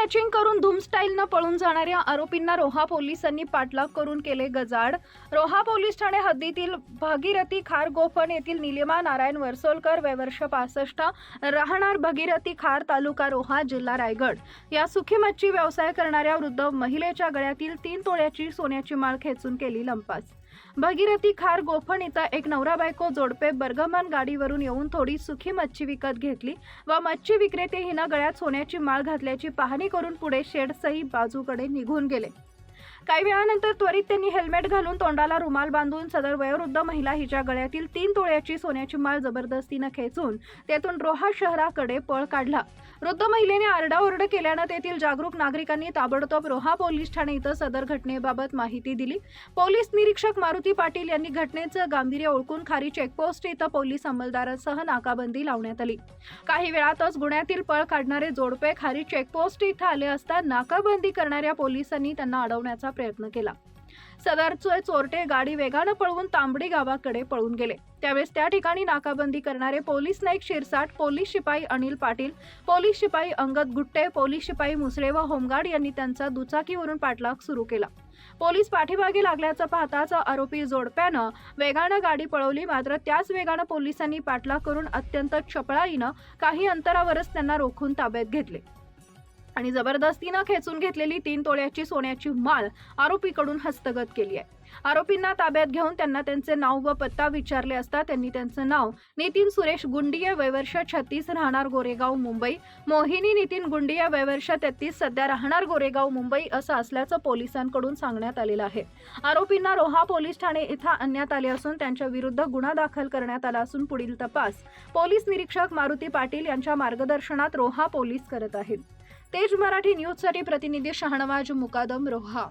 Snatching करून धूम स्टाईलनं पळून जाणाऱ्या आरोपींना रोहा पोलिसांनी पाठलाग करून केले गजाड रोहा पोलीस ठाणे हद्दीतील भागीरथी खार गोफण येथील निलिमा नारायण वरसोलकर वय वर्ष पासष्ट राहणार भगीरथी खार तालुका रोहा जिल्हा रायगड. या सुखी मच्छी व्यवसाय करणाऱ्या वृद्ध महिलेच्या गळ्यातील तीन तोळ्याची सोन्याची माळ खेचून केली लंपास. भगीरथी खार गोफण इथं एक नवरा बायको जोडपे बर्गमान गाडीवरून येऊन थोडी सुखी मच्छी विकत घेतली व मच्छी विक्रेते हिनं गळ्यात सोन्याची माळ घातल्याची पाहणी करून पुढे शेडसही बाजूकडे निघून गेले. काही वेळानंतर त्वरित त्यांनी हेल्मेट घालून तोंडाला रुमाल बांधून सदर वयोवृद्ध महिला हिच्या गळ्यातील तीन तोळ्याची सोन्याची माळ जबरदस्तीनं खेचून तेथून रोहा शहराकडे पळ काढला. वृद्ध महिलेने आरडाओरड केल्यानं तेथील जागरूक नागरिकांनी ताबडतोब रोहा पोलीस ठाणे इथं सदर घटनेबाबत माहिती दिली. पोलीस निरीक्षक मारुती पाटील यांनी घटनेचं गांभीर्य ओळखून खारी चेकपोस्ट इथं पोलीस अंमलदारांसह नाकाबंदी लावण्यात आली. काही वेळातच गुन्ह्यातील पळ काढणारे जोडपे खारी चेकपोस्ट इथं आले असता नाकाबंदी करणाऱ्या पोलिसांनी त्यांना अडवण्याचा प्रयत्न केला. सदरचे चोरटे गाडी वेगानं पळवून तांबडी गावाकडे पळून गेले. त्यावेळेस त्या ठिकाणी नाकाबंदी करणारे पोलीस नाईक शिरसाट पोलीस शिपाई अनिल पाटील पोलीस शिपाई अंगद गुट्टे पोलीस शिपाई मुसळे व होमगार्ड यांनी त्यांचा दुचाकीवरून पाठलाग सुरू केला. पोलीस पाठीमागे लागल्याचं पाहताच आरोपी जोडप्यानं वेगानं गाडी पळवली मात्र त्याच वेगानं पोलिसांनी पाठलाग करून अत्यंत चपळाईनं काही अंतरावरच त्यांना रोखून ताब्यात घेतले. आणि जबरदस्तीनं खेचून घेतलेली तीन तोळ्याची सोन्याची माळ आरोपीकडून हस्तगत केली आहे. आरोपींना ताब्यात घेऊन त्यांना त्यांचे नाव व पत्ता विचारले असता त्यांनी त्यांचं नाव नितीन सुरेश गुंडिया वयवर्ष छत्तीस राहणार गोरेगाव मुंबई. मोहिनी नितीन गुंडिया वयवर्ष तेहतीस सध्या राहणार गोरेगाव मुंबई असं असल्याचं पोलिसांकडून सांगण्यात आलेलं आहे. आरोपींना रोहा पोलीस ठाणे इथं आणण्यात आले असून त्यांच्या विरुद्ध गुन्हा दाखल करण्यात आला असून पुढील तपास पोलीस निरीक्षक मारुती पाटील यांच्या मार्गदर्शनात रोहा पोलीस करत आहेत. तेज मराठी न्यूजसाठी प्रतिनिधी शहानवाज मुकादम रोहा.